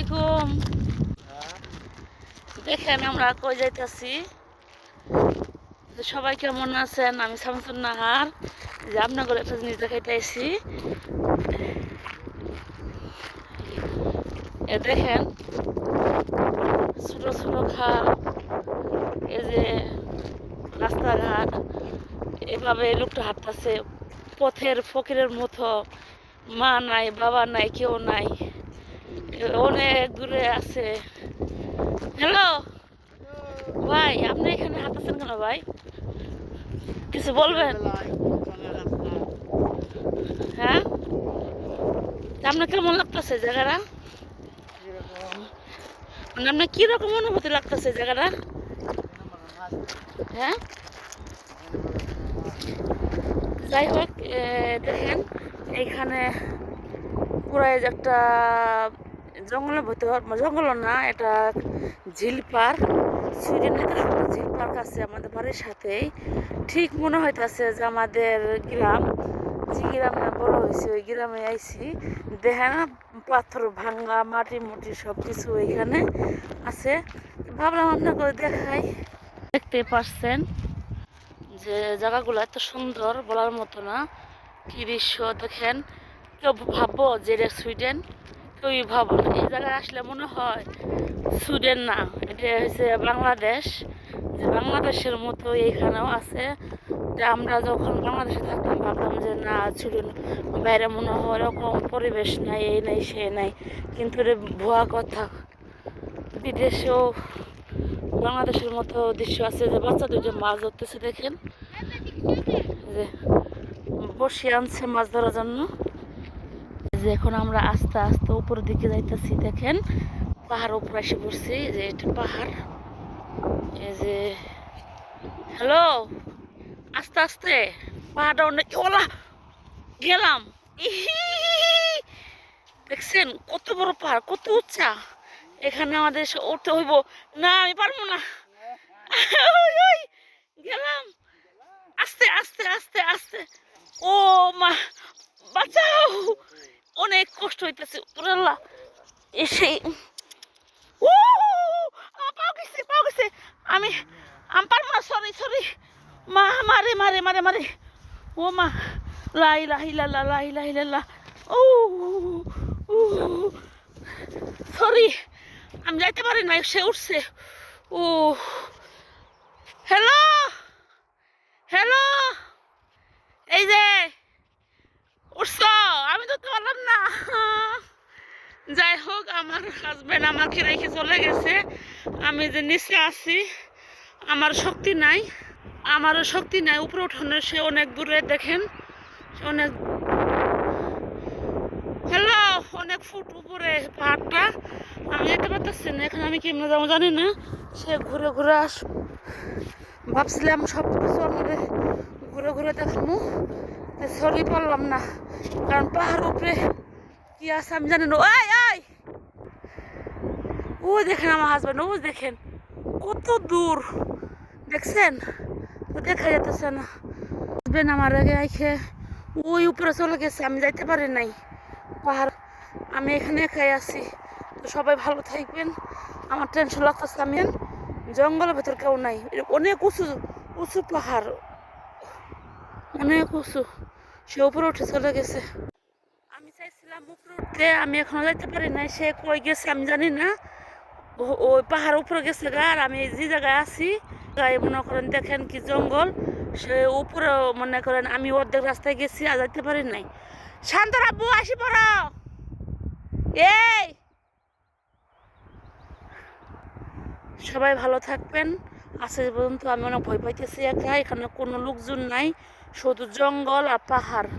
আলাইকুম। দেখেন আমরা কই যাইতাছি। সবাই কেমন আছেন? আমি শামসুন নাহার। যে আপনাদের একটা জিনিস দেখাইতে আইছি এ দেখেন, ছোট ছোট খাল এই যে রাস্তাঘাট, এভাবে লোকটা হাঁটতেছে। পথের ফকিরের মতো মা নাই, বাবা নাই, কেউ নাই। অনেক দূরে আছে। হ্যালো ভাই, আপনি এখানে হাঁটাচ্ছেন কেন ভাই? কিছু বলবেন? হ্যাঁ? আপনার কেমন লাগতেছে জায়গাটা? মানে আপনার কীরকম অনুভূতি লাগতেছে জায়গাটা? হ্যাঁ? যাই হোক দেখেন এইখানে পুরো এই যে একটা জঙ্গলের ভিতর জঙ্গল না, এটা ঝিল পার্ক সুইডেনের ঝিল পার্ক আছে আমাদের বাড়ির সাথেই। ঠিক মনে হইতাছে যে আমাদের গ্রাম, যে গ্রামে বড় হয়েছে ওই গ্রামে আইছি। দেখে না, পাথর ভাঙ্গা মাটি মুটি সব কিছু এখানে আছে। ভাবলাম আপনাকে দেখাই। দেখতে পারছেন যে জায়গাগুলো এত সুন্দর বলার মতো না। কি দৃশ্য দেখেন, কেউ ভাববো যে এটা সুইডেন। কেউই ভাবো, এই জায়গায় আসলে মনে হয় সুইডেন না, এটা হচ্ছে বাংলাদেশ। যে বাংলাদেশের মতো এইখানেও আছে। যে আমরা যখন বাংলাদেশে থাকতাম, ভাবতাম যে না সুইডেন বাইরে মনে হয় ওরকম পরিবেশ নাই, এই নাই, সে নাই। কিন্তু এটা ভুয়া কথা, বিদেশেও বাংলাদেশের মতো দৃশ্য আছে যে বাচ্চা দুটো মাছ ধরতেছে, দেখেন? যে বসে আনছে মাছ ধরার জন্য। যে এখন আমরা আস্তে আস্তে উপরের দিকে যাইতেছি, দেখেন। পাহাড় উপরে এসে পড়ছি, যে এটা পাহাড়। এই যে, হ্যালো? আস্তে আস্তে। পাহাড়টা অনেক ওলা, গেলাম। দেখছেন? কত বড় পাহাড়, কত উচ্চা। এখানে আমাদের উঠতে হইব। না, আমি পারব না। গেলাম। আস্তে আস্তে আস্তে আস্তে। ও মা, বাঁচাও! অনেক কষ্ট হইতেছে আল্লাহ এসে পাও গেছে পাও গেছে। আমি আমি পারব না সরি সরি মা মারে মারে মারে মারে ও মা লাই লাহি লাল্লা লাই লাহি লাল্লা ও সরি আমি যাইতে পারি না সে উঠছে। ও হ্যালো হ্যালো এই যে উঠছ আমি তো পারলাম না যাই হোক আমার হাজবেন্ড আমাকে রেখে চলে গেছে। আমি যে নিচে আছি, আমার শক্তি নাই। আমারও শক্তি নাই, উপরে উঠানোর সে অনেক দূরে, দেখেন। অনেক হ্যালো অনেক ফুট উপরে পাহাড়টা। আমি যেতে পারতেছি না, এখানে আমি কেমনে যাব জানি না। সে ঘুরে ঘুরে আস ভাবছিলাম সব কিছু আমাদের ঘুরে ঘুরে দেখামু। সরি পারলাম না। কারণ পাহাড় উপরে কি আছে আমি জানি না। ওই! ও দেখেন আমার হাজব্যান্ড ও দেখেন, কত দূর। দেখছেন? দেখা যেতেছে না। হাজব্যান্ড আমার আগে আইখে, ওই উপরে চলে গেছে, আমি যাইতে পারি নাই। পাহাড়, আমি এখানে একাই আছি। তো সবাই ভালো থাকবেন। আমার টেনশন লাগতেছে, আমি জঙ্গলের ভেতর কেউ নাই। অনেক উঁচু উঁচু পাহাড়। অনেক উঁচু। সে উপরে উঠে চলে গেছে। আমি চাইছিলাম উপরে উঠতে, আমি এখনও যাইতে পারি নাই। সে কই গেছে আমি জানি না। ওই পাহাড় উপরে গেছে গা, আর আমি যে জায়গায় আছি, গায়ে মনে করেন দেখেন কি জঙ্গল, সে উপরে মনে করেন আমি অর্ধেক রাস্তায় গেছি, আর যাইতে পারি নাই। শান্ত রাব্বু আসি পড়ো। এই! সবাই ভালো থাকবেন। আজকে পর্যন্ত আমি অনেক ভয় পাইতেছি একা, এখানে কোনো লোকজন নাই, শুধু জঙ্গল আর পাহাড়।